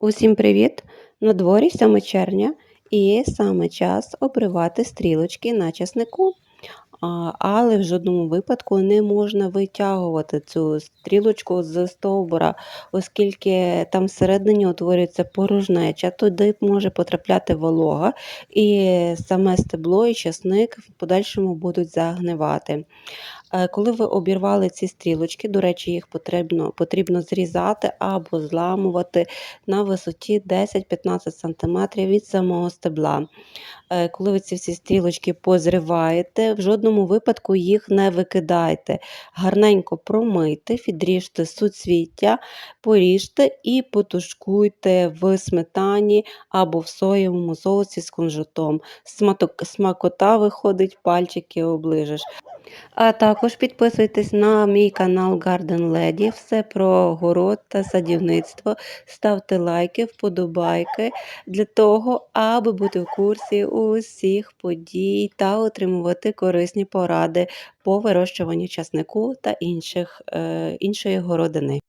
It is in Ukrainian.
Усім привіт! На дворі 7 червня і саме час обривати стрілочки на часнику. Але в жодному випадку не можна витягувати цю стрілочку з стовбура, оскільки там всередині утворюється порожнеча, туди може потрапляти волога, і саме стебло і часник в подальшому будуть загнивати. Е, коли ви обірвали ці стрілочки, до речі, їх потрібно потрібно зрізати або зламувати на висоті 10-15 см від самого стебла. Е, коли ви ці всі стрілочки позриваєте, в жодному випадку їх не викидайте. Гарненько промийте, відріжте суцвіття, поріжте і потушкуйте в сметані або в соєвому соусі з кунжутом. Смакота виходить, пальчики оближеш. А також підписуйтесь на мій канал Garden Lady, все про город та садівництво. Ставте лайки, вподобайки для того, аби бути в курсі усіх подій та отримувати корисні поради по вирощуванню часнику та інших, е, іншої городини.